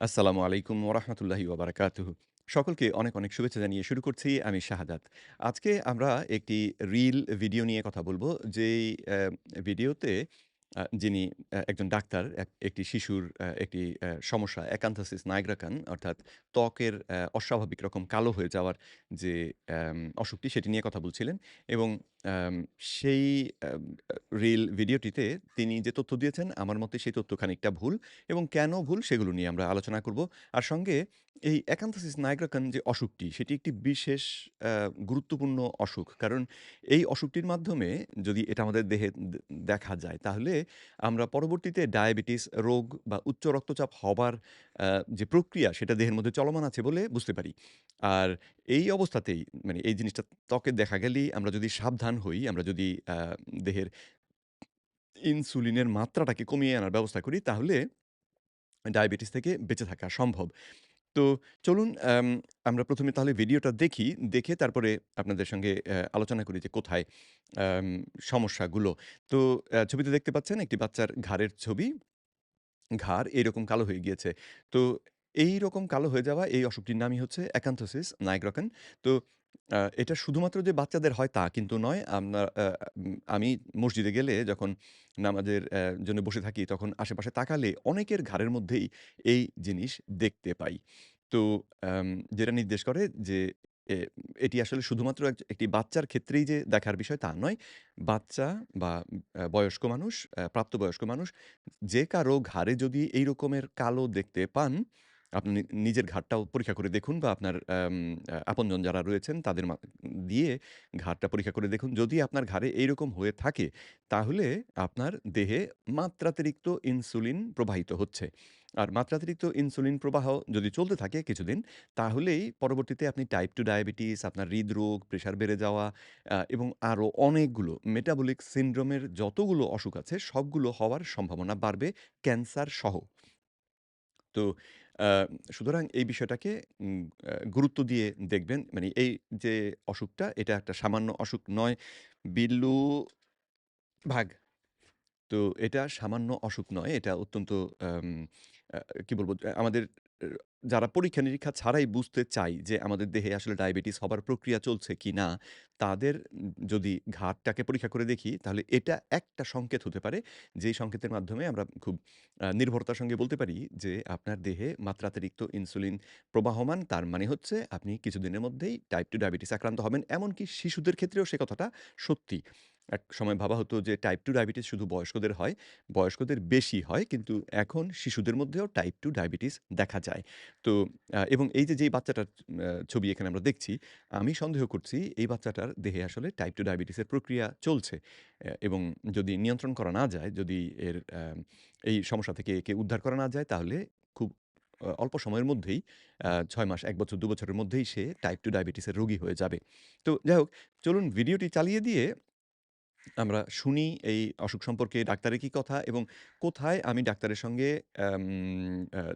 আসসালামু আলাইকুম ওরহমতুল্লাহি ওবরাকাত সকলকে অনেক, অনেক শুভেচ্ছা জানিয়ে শুরু করছি আমি শাহাদাত। আজকে আমরা একটি রিল ভিডিও নিয়ে কথা বলব যেই ভিডিওতে যিনি একজন ডাক্তার, এক, একটি শিশুর একটি সমস্যা, একান্থাসিস নাইগ্রাকান, অর্থাৎ ত্বকের অস্বাভাবিক রকম কালো হয়ে যাওয়ার যে অসুখটি, সেটি নিয়ে কথা বলছিলেন এবং সেই রিল ভিডিওটিতে তিনি যে তথ্য দিয়েছেন, আমার মতে সেই তথ্য খানিকটা ভুল এবং কেন ভুল সেগুলো নিয়ে আমরা আলোচনা করব। আর সঙ্গে এই একান্থাসিস নাইগ্রাকান যে অসুখটি সেটি একটি বিশেষ গুরুত্বপূর্ণ অসুখ। কারণ এই অসুখটির মাধ্যমে যদি এটা আমাদের দেহে দেখা যায় তাহলে আমরা পরবর্তীতে ডায়াবেটিস রোগ বা উচ্চ রক্তচাপ হবার যে প্রক্রিয়া সেটা দেহের মধ্যে চলমান আছে বলে বুঝতে পারি। আর এই অবস্থাতেই মানে এই জিনিসটা ত্বকে দেখা গেলেই আমরা যদি সাবধান হই, আমরা যদি দেহের ইনসুলিনের মাত্রাটাকে কমিয়ে আনার ব্যবস্থা করি তাহলে ডায়াবেটিস থেকে বেঁচে থাকা সম্ভব। তো চলুন আমরা ১ম এ তাহলে ভিডিওটা দেখি। দেখে তারপরে আপনাদের সঙ্গে আলোচনা করি যে কোথায় সমস্যাগুলো। তো ছবিতে দেখতে পাচ্ছেন একটি বাচ্চার ঘাড়ের ছবি। ঘাড় এরকম কালো হয়ে গিয়েছে। তো এইরকম কালো হয়ে যাওয়া এই অসুখটির নামই হচ্ছে অ্যাকান্থোসিস নাইগ্রাকান। তো এটা শুধুমাত্র যে বাচ্চাদের হয় তা কিন্তু নয়। আমরা আমি মসজিদে গেলে যখন নামাজের জন্য বসে থাকি তখন আশেপাশে তাকালে অনেকের ঘাড়ের মধ্যেই এই জিনিস দেখতে পাই। তো যেটা নির্দেশ করে যে এ এটি আসলে শুধুমাত্র এক একটি বাচ্চার ক্ষেত্রেই যে দেখার বিষয় তা নয়। বাচ্চা বা বয়স্ক মানুষ, প্রাপ্তবয়স্ক মানুষ যে কারও ঘাড়ে যদি এই রকমের কালো দেখতে পান, আপনি নিজের ঘাটটাও পরীক্ষা করে দেখুন বা আপনার আপনজন যারা রয়েছেন তাদের দিয়ে ঘাটটা পরীক্ষা করে দেখুন। যদি আপনার ঘাড়ে এইরকম হয়ে থাকে, তাহলে আপনার দেহে মাত্রাতিরিক্ত ইনসুলিন প্রবাহিত হচ্ছে। আর মাত্রাতিরিক্ত ইনসুলিন প্রবাহ যদি চলতে থাকে কিছুদিন, তাহলেই পরবর্তীতে আপনি টাইপ টু ডায়াবেটিস, আপনার হৃদরোগ, প্রেশার বেড়ে যাওয়া এবং আরও অনেকগুলো মেটাবলিক সিনড্রোমের যতগুলো অসুখ আছে সবগুলো হওয়ার সম্ভাবনা বাড়বে ক্যান্সার সহ। তো সুতরাং এই বিষয়টাকে গুরুত্ব দিয়ে দেখবেন। মানে এই যে অসুখটা, এটা একটা সামান্য অসুখ নয়। বিল্লু ভাগ। তো এটা সামান্য অসুখ নয়। এটা অত্যন্ত কি বলব, আমাদের যারা পরীক্ষা-নিরীক্ষা ছাড়াই বুঝতে চাই যে আমাদের দেহে আসলে ডায়াবেটিস হবার প্রক্রিয়া চলছে কি না তাদের যদি ঘাটটাকে পরীক্ষা করে দেখি, তাহলে এটা একটা সংকেত হতে পারে। যেই সংকেতের মাধ্যমে আমরা খুব নির্ভরতার সঙ্গে বলতে পারি যে আপনার দেহে মাত্রাতিরিক্ত ইনসুলিন প্রবাহমান। তার মানে হচ্ছে আপনি কিছুদিনের মধ্যেই টাইপ টু ডায়াবেটিস আক্রান্ত হবেন। এমনকি শিশুদের ক্ষেত্রেও সে কথাটা সত্যি। একসময় ভাবা হতো যে টাইপ টু ডায়াবেটিস শুধু বয়স্কদের হয়। বয়স্কদের বেশি হয় কিন্তু এখন শিশুদের মধ্যেও টাইপ টু ডায়াবেটিস দেখা যায়। তো এবং এই যে যেই বাচ্চাটার ছবি এখানে আমরা দেখছি, আমি সন্দেহ করছি এই বাচ্চাটার দেহে আসলে টাইপ টু ডায়াবেটিসের প্রক্রিয়া চলছে। এবং যদি নিয়ন্ত্রণ করা না যায়, যদি এর এই সমস্যা থেকে একে উদ্ধার করা না যায় তাহলে খুব অল্প সময়ের মধ্যেই ছয় মাস, এক বছর, দু বছরের মধ্যেই সে টাইপ টু ডায়াবেটিসের রোগী হয়ে যাবে। তো যাই হোক চলুন ভিডিওটি চালিয়ে দিয়ে আমরা শুনি এই অসুখ সম্পর্কে ডাক্তারের কি কথা এবং কোথায় আমি ডাক্তারের সঙ্গে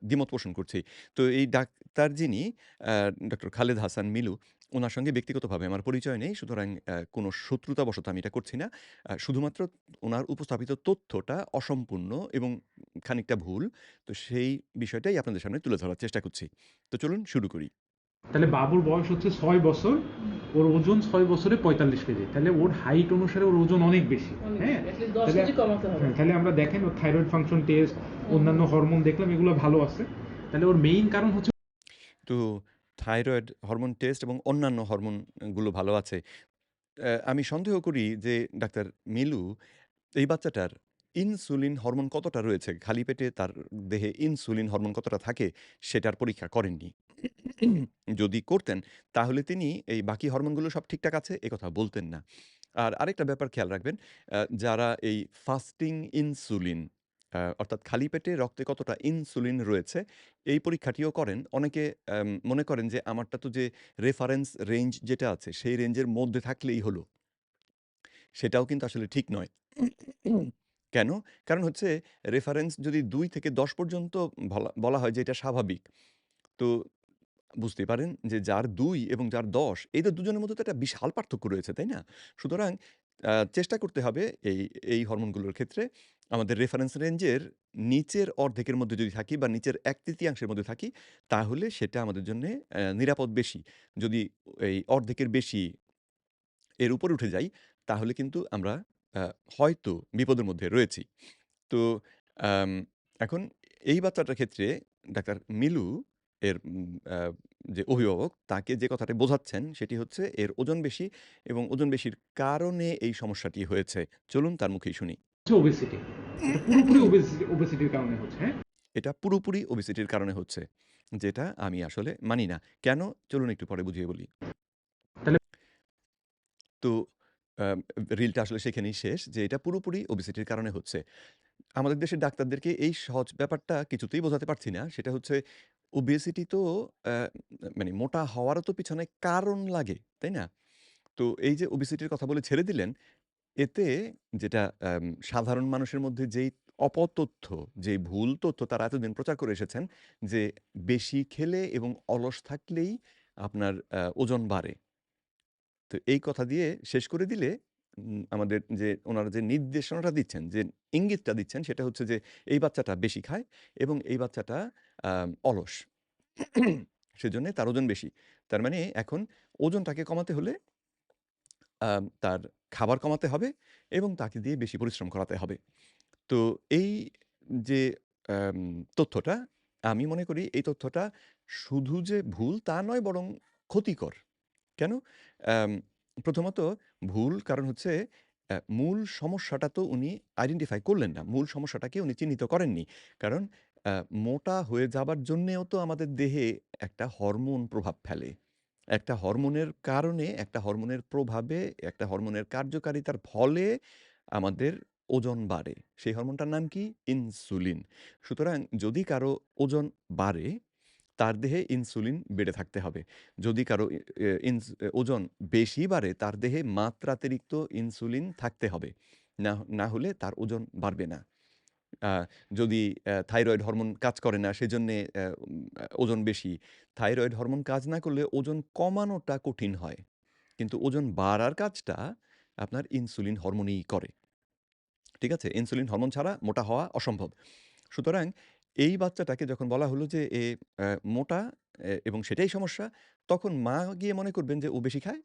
দ্বিমত পোষণ করছি। তো এই ডাক্তার যিনি ডক্টর খালেদ হাসান মিলু, ওনার সঙ্গে ব্যক্তিগতভাবে আমার পরিচয় নেই। সুতরাং কোনো শত্রুতাবশত আমি এটা করছি না। শুধুমাত্র ওনার উপস্থাপিত তথ্যটা অসম্পূর্ণ এবং খানিকটা ভুল। তো সেই বিষয়টাই আপনাদের সামনে তুলে ধরার চেষ্টা করছি। তো চলুন শুরু করি। তাহলে বাবুর বয়স হচ্ছে ছয় বছর ওর ওজন ছয় বছরে পঁয়তাল্লিশ কেজি তাহলে ওর হাইট অনুসারে ওর ওজন অনেক বেশি হ্যাঁ At least 10 তাহলে- কেজি কমাতে হবে। হ্যাঁ, তাহলে আমরা দেখেন ওর থাইরয়েড ফাংশন টেস্ট অন্যান্য হরমোন দেখলাম এগুলো ভালো আছে তাহলে ওর মেইন কারণ হচ্ছে তো থাইরয়েড হরমোন টেস্ট এবং অন্যান্য হরমোনগুলো ভালো আছে। আমি সন্দেহ করি যে ডাক্তার মিলু এই বাচ্চাটার ইনসুলিন হরমোন কতটা রয়েছে, খালি পেটে তার দেহে ইনসুলিন হরমোন কতটা থাকে সেটার পরীক্ষা করেননি। যদি করতেন তাহলে তিনি এই বাকি হরমোনগুলো সব ঠিকঠাক আছে কথা বলতেন না। আর আরেকটা ব্যাপার খেয়াল রাখবেন, যারা এই ফাস্টিং ইনসুলিন অর্থাৎ খালি পেটে রক্তে কতটা ইনসুলিন রয়েছে এই পরীক্ষাটিও করেন। অনেকে মনে করেন যে আমারটা তো যে রেফারেন্স রেঞ্জ যেটা আছে সেই রেঞ্জের মধ্যে থাকলেই হলো। সেটাও কিন্তু আসলে ঠিক নয়। কেন? কারণ হচ্ছে রেফারেন্স যদি দুই থেকে ১০ পর্যন্ত বলা হয় যে এটা স্বাভাবিক। তো বুঝতেই পারেন যে যার দুই এবং যার ১০ এদের দুজনের মধ্যে তো একটা বিশাল পার্থক্য রয়েছে, তাই না? সুতরাং চেষ্টা করতে হবে এই, এই হরমোনগুলোর ক্ষেত্রে আমাদের রেফারেন্স রেঞ্জের নিচের অর্ধেকের মধ্যে যদি থাকি বা নিচের ১/৩ মধ্যে থাকি, তাহলে সেটা আমাদের জন্যে নিরাপদ বেশি। যদি এই অর্ধেকের বেশি এর উপরে উঠে যাই, তাহলে কিন্তু আমরা হয়তো বিপদের মধ্যে রয়েছি। তো এখন এই বাচ্চাটার ক্ষেত্রে ডাক্তার মিলু এর যে অভিভাবক তাকে যে কথাটা বোঝাচ্ছেন সেটি হচ্ছে এর ওজন বেশি এবং ওজন বেশির কারণে এই সমস্যাটি হয়েছে। চলুন তার মুখেই শুনি। ওবেসিটি। এটা পুরোপুরি ওবেসিটি ওবেসিটির কারণে হচ্ছে, হ্যাঁ? এটা পুরোপুরি ওবেসিটির কারণে হচ্ছে। যেটা আমি আসলে মানি না। কেন? চলুন একটু পরে বুঝিয়ে বলি। তো রিলটা আসলে সেখানেই শেষ যে এটা পুরোপুরি ওবেসিটির কারণে হচ্ছে। আমাদের দেশের ডাক্তারদেরকে এই সহজ ব্যাপারটা কিছুতেই বোঝাতে পারছি না। সেটা হচ্ছে ওবেসিটি তো মানে মোটা হওয়ারও তো পিছনে কারণ লাগে, তাই না? তো এই যে ওবেসিটির কথা বলে ছেড়ে দিলেন, এতে যেটা সাধারণ মানুষের মধ্যে যেই অপতথ্য, যে ভুল তথ্য তারা এতদিন প্রচার করে এসেছেন যে বেশি খেলে এবং অলস থাকলেই আপনার ওজন বাড়ে। তো এই কথা দিয়ে শেষ করে দিলে আমাদের যে ওনারা যে নির্দেশনাটা দিচ্ছেন, যে ইঙ্গিতটা দিচ্ছেন সেটা হচ্ছে যে এই বাচ্চাটা বেশি খায় এবং এই বাচ্চাটা অলস। সেজন্যে তার ওজন বেশি। তার মানে এখন ওজনটাকে কমাতে হলে তার খাবার কমাতে হবে এবং তাকে দিয়ে বেশি পরিশ্রম করাতে হবে। তো এই যে তথ্যটা, আমি মনে করি এই তথ্যটা শুধু যে ভুল তা নয়, বরং ক্ষতিকর। কেন? প্রথমত ভুল কারণ হচ্ছে মূল সমস্যাটা তো উনি আইডেন্টিফাই করলেন না। মূল সমস্যাটাকে উনি চিহ্নিত করেননি। কারণ মোটা হয়ে যাবার জন্যেও তো আমাদের দেহে একটা হরমোন প্রভাব ফেলে। একটা হরমোনের কারণে, একটা হরমোনের প্রভাবে, একটা হরমোনের কার্যকারিতার ফলে আমাদের ওজন বাড়ে। সেই হরমোনটার নাম কি? ইনসুলিন। সুতরাং যদি কারও ওজন বাড়ে, তার দেহে ইনসুলিন বেড়ে থাকতে হবে। যদি কারও ইনস ওজন বেশি বাড়ে, তার দেহে মাত্রাতিরিক্ত ইনসুলিন থাকতে হবে। না না হলে তার ওজন বাড়বে না। যদি থাইরয়েড হরমোন কাজ করে না সেজন্যে ওজন বেশি। থাইরয়েড হরমোন কাজ না করলে ওজন কমানোটা কঠিন হয়। কিন্তু ওজন বাড়ার কাজটা আপনার ইনসুলিন হরমোনই করে। ঠিক আছে? ইনসুলিন হরমোন ছাড়া মোটা হওয়া অসম্ভব। সুতরাং এই বাচ্চাটাকে যখন বলা হলো যে এ মোটা এবং সেটাই সমস্যা, তখন মা গিয়ে মনে করবেন যে ও বেশি খায়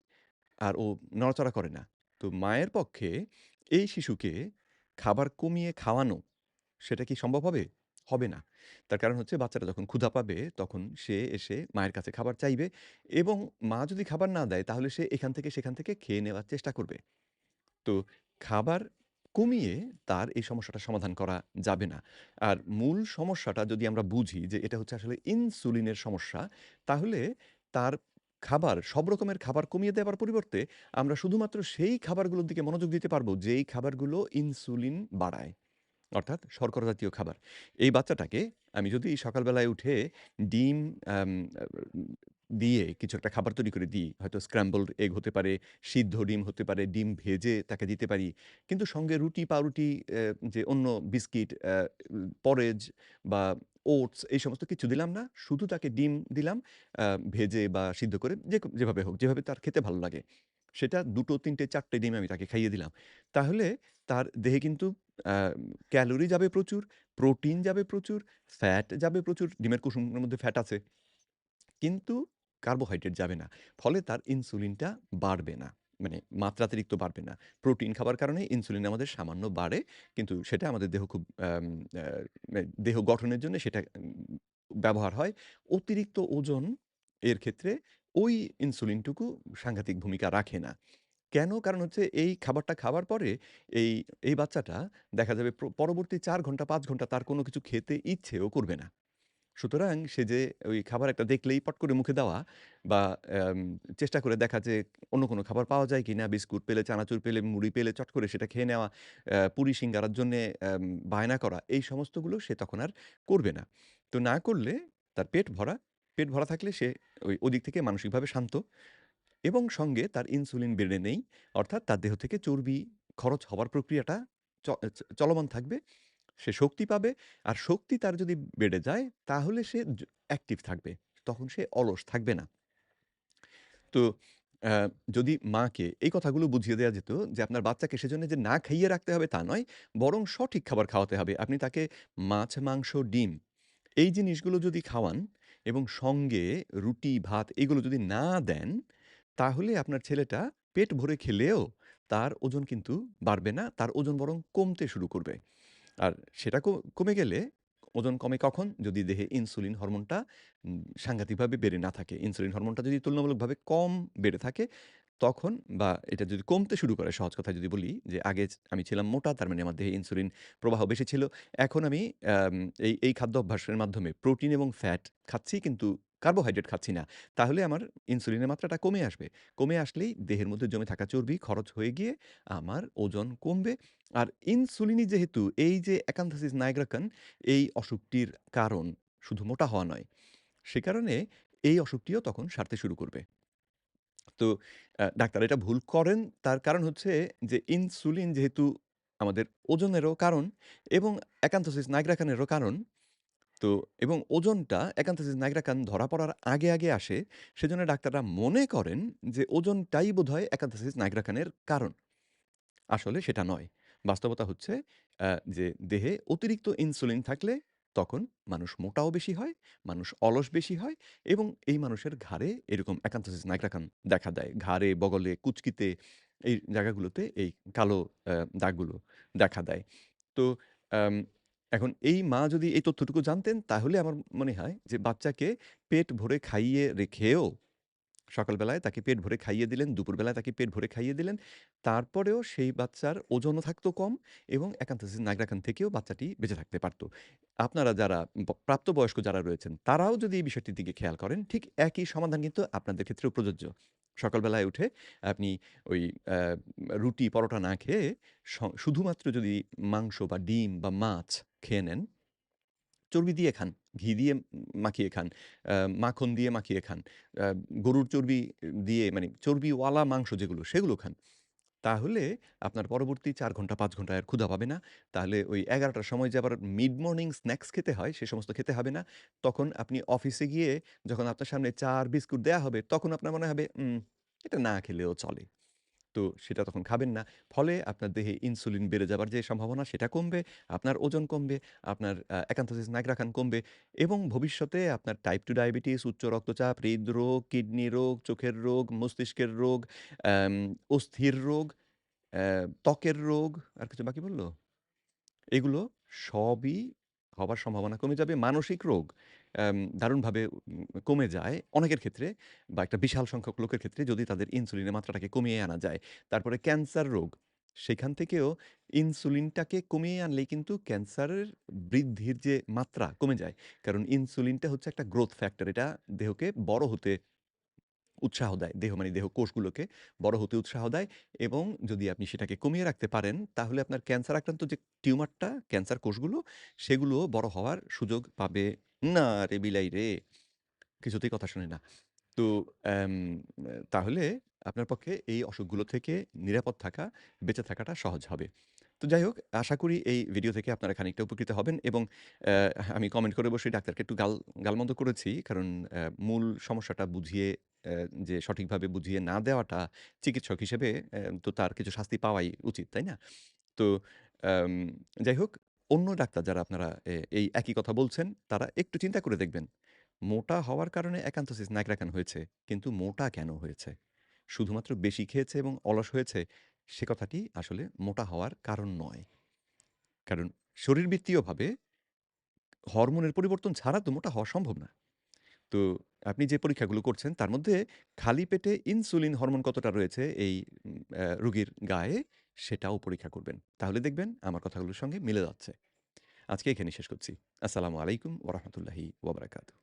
আর ও নড়াচড়া করে না। তো মায়ের পক্ষে এই শিশুকে খাবার কমিয়ে খাওয়ানো সেটা কি সম্ভব হবে? হবে না। তার কারণ হচ্ছে বাচ্চাটা যখন ক্ষুধা পাবে তখন সে এসে মায়ের কাছে খাবার চাইবে এবং মা যদি খাবার না দেয় তাহলে সে এখান থেকে সেখান থেকে খেয়ে নেওয়ার চেষ্টা করবে। তো খাবার কমিয়ে তার এই সমস্যাটার সমাধান করা যাবে না। আর মূল সমস্যাটা যদি আমরা বুঝি যে এটা হচ্ছে আসলে ইনসুলিনের সমস্যা, তাহলে তার খাবার সব রকমের খাবার কমিয়ে দেওয়ার পরিবর্তে আমরা শুধুমাত্র সেই খাবারগুলোর দিকে মনোযোগ দিতে পারব যেই খাবারগুলো ইনসুলিন বাড়ায়। অর্থাৎ শর্করা জাতীয় খাবার। এই বাচ্চাটাকে আমি যদি সকালবেলায় উঠে ডিম দিয়ে কিছু একটা খাবার তৈরি করে দিই, হয়তো স্ক্র্যাম্বলড এগ হতে পারে, সিদ্ধ ডিম হতে পারে, ডিম ভেজে তাকে দিতে পারি। কিন্তু সঙ্গে রুটি, পাউরুটি যে অন্য বিস্কিট, পরেজ বা ওটস এই সমস্ত কিছু দিলাম না। শুধু তাকে ডিম দিলাম ভেজে বা সিদ্ধ করে যে যেভাবে হোক, যেভাবে তার খেতে ভালো লাগে। সেটা ২ টো, ৩ টে, ৪ টে ডিম আমি তাকে খাইয়ে দিলাম। তাহলে তার দেহে কিন্তু ক্যালোরি যাবে প্রচুর, প্রোটিন যাবে প্রচুর, ফ্যাট যাবে প্রচুর। ডিমের কুসুমের মধ্যে ফ্যাট আছে। কিন্তু কার্বোহাইড্রেট যাবে না। ফলে তার ইনসুলিনটা বাড়বে না। মানে মাত্রাতিরিক্ত বাড়বে না। প্রোটিন খাবার কারণে ইনসুলিন আমাদের সামান্য বাড়ে। কিন্তু সেটা আমাদের দেহ খুব দেহ গঠনের জন্য সেটা ব্যবহার হয়। অতিরিক্ত ওজন এর ক্ষেত্রে ওই ইনসুলিনটুকু সাংঘাতিক ভূমিকা রাখে না। কেন? কারণ হচ্ছে এই খাবারটা খাওয়ার পরে এই, এই বাচ্চাটা দেখা যাবে পরবর্তী চার ঘণ্টা পাঁচ ঘণ্টা তার কোনো কিছু খেতে ইচ্ছেও করবে না। সুতরাং সে যে ওই খাবার একটা দেখলেই পট করে মুখে দেওয়া বা চেষ্টা করে দেখা যে অন্য কোনো খাবার পাওয়া যায় কি না বিস্কুট পেলে, চানাচুর পেলে, মুড়ি পেলে চট করে সেটা খেয়ে নেওয়া, পুরি সিঙ্গারার জন্যে বায়না করা, এই সমস্তগুলো সে তখন আর করবে না। তো না করলে তার পেট ভরা, পেট ভরা থাকলে সে ওই ওদিক থেকে মানসিকভাবে শান্ত এবং সঙ্গে তার ইনসুলিন বেড়ে নেই। অর্থাৎ তার দেহ থেকে চর্বি খরচ হওয়ার প্রক্রিয়াটা চলমান থাকবে। সে শক্তি পাবে। আর শক্তি তার যদি বেড়ে যায় তাহলে সে অ্যাক্টিভ থাকবে। তখন সে অলস থাকবে না। তো যদি মাকে এই কথাগুলো বুঝিয়ে দেওয়া যেত যে আপনার বাচ্চাকে সেজন্য যে না খাইয়ে রাখতে হবে তা নয়, বরং সঠিক খাবার খাওয়াতে হবে। আপনি তাকে মাছ, মাংস, ডিম এই জিনিসগুলো যদি খাওয়ান এবং সঙ্গে রুটি, ভাত এগুলো যদি না দেন, তাহলে আপনার ছেলেটা পেট ভরে খেলেও তার ওজন কিন্তু বাড়বে না। তার ওজন বরং কমতে শুরু করবে। আর সেটা কমে গেলে ওজন কমে কখন? যদি দেহে ইনসুলিন হরমোনটা সাংঘাতিকভাবে বেড়ে না থাকে। ইনসুলিন হরমোনটা যদি তুলনামূলকভাবে কম বেড়ে থাকে, তখন বা এটা যদি কমতে শুরু করে, সহজ কথায় যদি বলি যে, আগে আমি ছিলাম মোটা, তার মানে আমার দেহে ইনসুলিন প্রবাহ বেশি ছিল। এখন আমি এই এই খাদ্য অভ্যাসের মাধ্যমে প্রোটিন এবং ফ্যাট খাচ্ছি কিন্তু কার্বোহাইড্রেট খাচ্ছি না। তাহলে আমার ইনসুলিনের মাত্রাটা কমে আসবে। কমে আসলেই দেহের মধ্যে জমে থাকা চর্বি খরচ হয়ে গিয়ে আমার ওজন কমবে। আর ইনসুলিনই যেহেতু এই যে অ্যাকান্থোসিস নাইগ্রাকান এই অসুখটির কারণ শুধু মোটা হওয়া নয়। সে কারণে এই অসুখটিও তখন সারতে শুরু করবে। তো ডাক্তার এটা ভুল করেন। তার কারণ হচ্ছে যে ইনসুলিন যেহেতু আমাদের ওজনেরও কারণ এবং অ্যাকান্থোসিস নাইগ্রাকানেরও কারণ। তো এবং ওজনটা অ্যাকান্থোসিস নাইগ্রাকান ধরা পড়ার আগে, আগে আসে। সেজন্য ডাক্তাররা মনে করেন যে ওজনটাই বোধহয় অ্যাকান্থোসিস নাইগ্রাকানের কারণ। আসলে সেটা নয়। বাস্তবতা হচ্ছে যে দেহে অতিরিক্ত ইনসুলিন থাকলে তখন মানুষ মোটাও বেশি হয়, মানুষ অলস বেশি হয় এবং এই মানুষের ঘাড়ে এরকম অ্যাকান্থোসিস নাইগ্রাকান দেখা দেয়। ঘাড়ে, বগলে, কুচকিতে এই জায়গাগুলোতে এই কালো দাগগুলো দেখা দেয়। তো এখন এই মা যদি এই তথ্যটুকু জানতেন তাহলে আমার মনে হয় যে বাচ্চাকে পেট ভরে খাইয়ে রেখেও সকালবেলায় তাকে পেট ভরে খাইয়ে দিলেন, দুপুরবেলায় তাকে পেট ভরে খাইয়ে দিলেন। তারপরেও সেই বাচ্চার ওজনও থাকতো কম এবং অ্যাকান্থোসিস নাইগ্রাকান থেকেও বাচ্চাটি বেঁচে থাকতে পারত। আপনারা যারা প্রাপ্তবয়স্ক যারা রয়েছেন, তারাও যদি এই বিষয়টির দিকে খেয়াল করেন, ঠিক একই সমাধান কিন্তু আপনাদের ক্ষেত্রেও প্রযোজ্য। সকালবেলায় উঠে আপনি ওই রুটি, পরোটা না খেয়ে শুধুমাত্র যদি মাংস বা ডিম বা মাছ খেয়ে নেন চর্বি দিয়ে খান, ঘি দিয়ে মাখিয়ে খান, মাখন দিয়ে মাখিয়ে খান, গরুর চর্বি দিয়ে মানে চর্বিওয়ালা মাংস যেগুলো সেগুলো খান। তাহলে আপনার পরবর্তী চার ঘণ্টা পাঁচ ঘণ্টা আর ক্ষুধা পাবে না। তাহলে ওই এগারোটার সময় যে আবার মিড মর্নিং স্ন্যাকস খেতে হয় সে সমস্ত খেতে হবে না। তখন আপনি অফিসে গিয়ে যখন আপনার সামনে চা আর বিস্কুট দেয়া হবে তখন আপনার মনে হবে এটা না খেলেও চলে। তো সেটা তখন খাবেন না। ফলে আপনার দেহে ইনসুলিন বেড়ে যাবার যে সম্ভাবনা সেটা কমবে, আপনার ওজন কমবে, আপনার অ্যাকান্থোসিস নাইগ্রাকান কমবে এবং ভবিষ্যতে আপনার টাইপ টু ডায়াবেটিস, উচ্চ রক্তচাপ, হৃদরোগ, কিডনি রোগ, চোখের রোগ, মস্তিষ্কের রোগ, অস্থির রোগ, ত্বকের রোগ আর কিছু বাকি বলল এগুলো সবই হবার সম্ভাবনা কমে যাবে। মানসিক রোগ দারুণভাবে কমে যায় অনেকের ক্ষেত্রে বা একটা বিশাল সংখ্যক লোকের ক্ষেত্রে যদি তাদের ইনসুলিনের মাত্রাটাকে কমিয়ে আনা যায়। তারপরে ক্যান্সার রোগ, সেখান থেকেও ইনসুলিনটাকে কমিয়ে আনলেই কিন্তু ক্যান্সারের বৃদ্ধির যে মাত্রা কমে যায়। কারণ ইনসুলিনটা হচ্ছে একটা গ্রোথ ফ্যাক্টর। এটা দেহকে বড় হতে উৎসাহ দেয়। দেহ মানে দেহ কোষগুলোকে বড় হতে উৎসাহ দেয় এবং যদি আপনি সেটাকে কমিয়ে রাখতে পারেন, তাহলে আপনার ক্যান্সার আক্রান্ত যে টিউমারটা, ক্যান্সার কোষগুলো, সেগুলোও বড় হওয়ার সুযোগ পাবে না রে বিলাই রে! কিছুতেই কথা শোনে না। তো তাহলে আপনার পক্ষে এই অসুখগুলো থেকে নিরাপদ থাকা, বেঁচে থাকাটা সহজ হবে। তো যাই হোক, আশা করি এই ভিডিও থেকে আপনারা খানিকটা উপকৃত হবেন এবং আমি কমেন্ট করে বসে ডাক্তারকে একটু গাল গালমন্দ করেছি। কারণ মূল সমস্যাটা বুঝিয়ে যে সঠিকভাবে বুঝিয়ে না দেওয়াটা চিকিৎসক হিসেবে তো তার কিছু শাস্তি পাওয়াই উচিত, তাই না? তো যাই হোক, অন্য ডাক্তার যারা আপনারা এই একই কথা বলছেন, তারা একটু চিন্তা করে দেখবেন। মোটা হওয়ার কারণে অ্যাকান্থোসিস নাইগ্রাকান হয়েছে। কিন্তু মোটা কেন হয়েছে? শুধুমাত্র বেশি খেয়েছে এবং অলস হয়েছে, সে কথাটি আসলে মোটা হওয়ার কারণ নয়। কারণ শরীরবৃত্তীয়ভাবে হরমোনের পরিবর্তন ছাড়া তো মোটা হওয়া সম্ভব না। তো আপনি যে পরীক্ষাগুলো করছেন তার মধ্যে খালি পেটে ইনসুলিন হরমোন কতটা রয়েছে এই রোগীর গায়ে সেটাও পরীক্ষা করবেন। তাহলে দেখবেন আমার কথাগুলোর সঙ্গে মিলে যাচ্ছে। আজকে এখানে শেষ করছি। আসসালামু আলাইকুম ওরহমতুল্লাহি ওবরাকাতু।